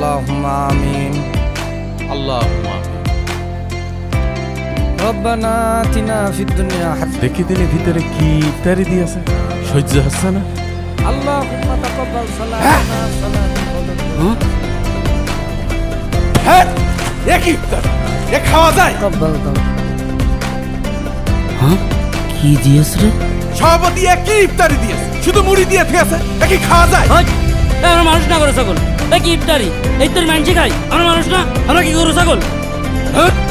اللهم آمين আল্লাহ ربنا آتنا في الدنيا حسنة দেখি দিলে ভিতরে কি ইফতারি দিয়েছে সহ্য হচ্ছে না اللهم تقبل صلاتنا صلاة الفجر হ্যাঁ এ কি ইফতার এ খাওয়া যায় تقبل ذنب কি দিয়েছ রে সভাপতি এ কি ইফতারি দিয়েছে শুধু মুড়ি দিয়ে থেকেছে এ কি খাওয়া যায় হই, এ আমরা মানুষ না করে ছাগল এ কি ইফতারি? এই তোর মানছি খাই আমরা মানুষ না? আমরা কি গরু ছাগল?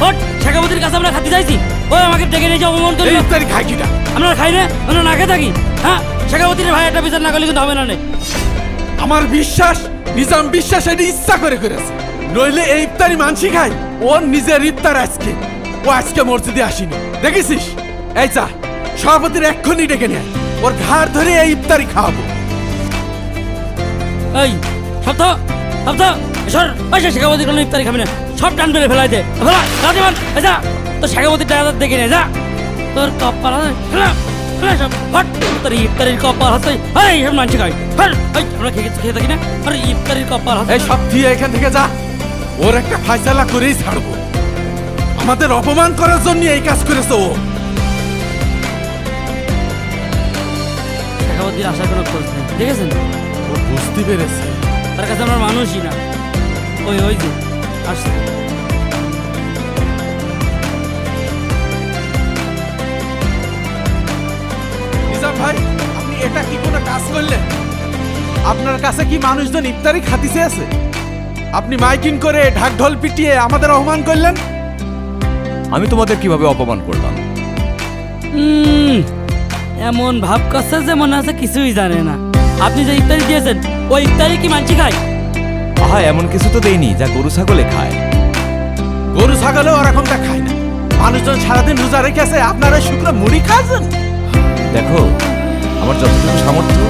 হট শেখাপতির কাছে আমরা খাতে যাইছি ওই আমাকে ডেকে নিয়ে যাও অপমান করি ইফতারি খাই কিনা? আমরা খাই না আমরা না খেয়ে থাকি। হ্যাঁ? শেখাপতির ভাই একটা বিচার না করলে কিন্তু হবে না আমার বিশ্বাস নিজাম বিশ্বাস এটি ইচ্ছা করে করেছে। নইলে এই ইফতারি মানসি খাই ওর নিজের ইফতার আজকে। ও আজকে মসজিদে আসেনি। দেখেছিস? এই চা সভাপতির এক্ষুনি ডেকে নেয় ওর ঘাড় ধরে এই ইফতারি খাওয়াবো। এই সপ্তাহ সপ্তাহ সর ওই সে কোনো ইফতারি খাবি না। সব টান পেরে ফেলাই দে। ফেলা যা। তোর শেখাপতির টাকা দেখে নে যা। তোর কপাল ফেলা ফেলা সব হট তোর ইফতারির কপাল হাতে এই সব মানছি খাই হট এই আমরা খেয়ে খেয়ে থাকি না। আর ইফতারির কপাল হাতে এই সব দিয়ে এখান থেকে যা। ওর একটা করেই ছাড়বো। আমাদের অপমান করার জন্য এই কাজ করেছে ও। আশার কোনো খোঁজ নেই। দেখেছেন? ও বুঝতে পেরেছে। তার কাছে আমরা মানুষই না। ওই ওই যে আসছে। ভাই আপনি এটা কি কোনো কাজ করলেন? আপনার কাছে কি মানুষজন ইফতারি খাতিছে আছে? আপনি মাইকিং করে ঢাক ঢোল পিটিয়ে আমাদের অপমান করলেন? আমি তোমাদের কীভাবে অপমান করলাম? এমন ভাব করছে যে মনে আছে কিছুই জানে না। আপনি যে ইফতারি দিয়েছেন ওই ইফতারি কি মানছি খাই আহা এমন কিছু তো দেইনি যা গরু ছাগলে খায়। গরু ছাগলেও ওরকমটা খায় না। মানুষজন সারাদিন রোজা রেখেছে আপনারা শুকনো মুড়ি খাচ্ছেন দেখো আমার যতটুকু সামর্থ্য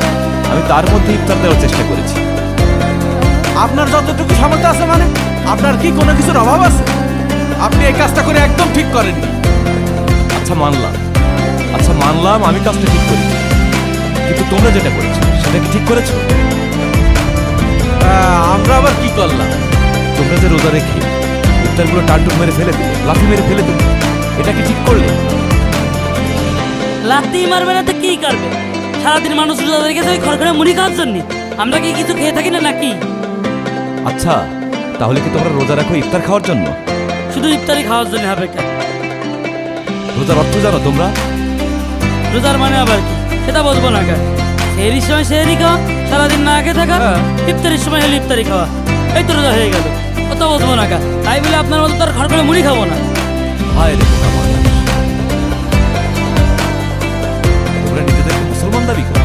আমি তার মধ্যে ইফতার দেওয়ার চেষ্টা করেছি। আপনার যতটুকু সামর্থ্য আছে মানে আপনার কি কোনো কিছুর অভাব আছে? আপনি এই কাজটা করে একদম ঠিক করেননি আচ্ছা মানলাম। আচ্ছা মানলাম আমি কাজটা ঠিক করি কিন্তু তোমরা যেটা করেছ সেটা কি ঠিক করেছ? আহ, আমরা আবার কি করলাম? তোমরা যে রোজা রেখে ইফতারগুলো টানটুক মেরে ফেলে দিলে লাথি মেরে ফেলে দিলে এটা কি ঠিক করলে? লাত্তি মারবে না তো কি করবে? সারাদিন মানুষ রোজা রেখেছে ওই খড়খড়ে মুড়ি খাওয়ার জন্য। আমরা কি কিছু খেয়ে থাকি না নাকি? আচ্ছা তাহলে কি তোমরা রোজা রাখো ইফতার খাওয়ার জন্য? শুধু ইফতারি খাওয়ার জন্য হবে কেন? রোজার অর্থ জানো তোমরা? রোজার মানে আবার কি? সেটা বলব না কেন? সেহরির সময় সেহরি খাওয়া সারাদিন না খেয়ে থাকা। ইফতারির সময় হলে ইফতারি খাওয়া। এই তো রোজা হয়ে গেল। অত বলব না তাই বলে আপনার মতো তার খড়খড়ে মুড়ি খাব না। হায় রে তোমরা নিজেদেরকে মুসলমান দাবি করো।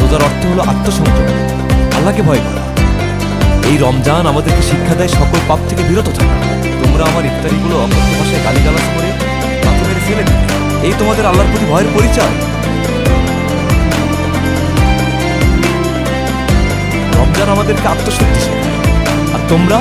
রোজার অর্থ হলো আত্মসংযম। আল্লাহকে ভয় করা। এই রমজান আমাদেরকে শিক্ষা দেয় সকল পাপ থেকে বিরত থাকা। তোমরা আমার ইফতারিগুলো অকথ্য ভাষায় গালিগালাজ করে পাথর মেরে ফেলে এই তোমাদের আল্লাহর প্রতি ভয়ের পরিচয়? আমাদেরকে আত্মশুদ্ধি আর তোমরা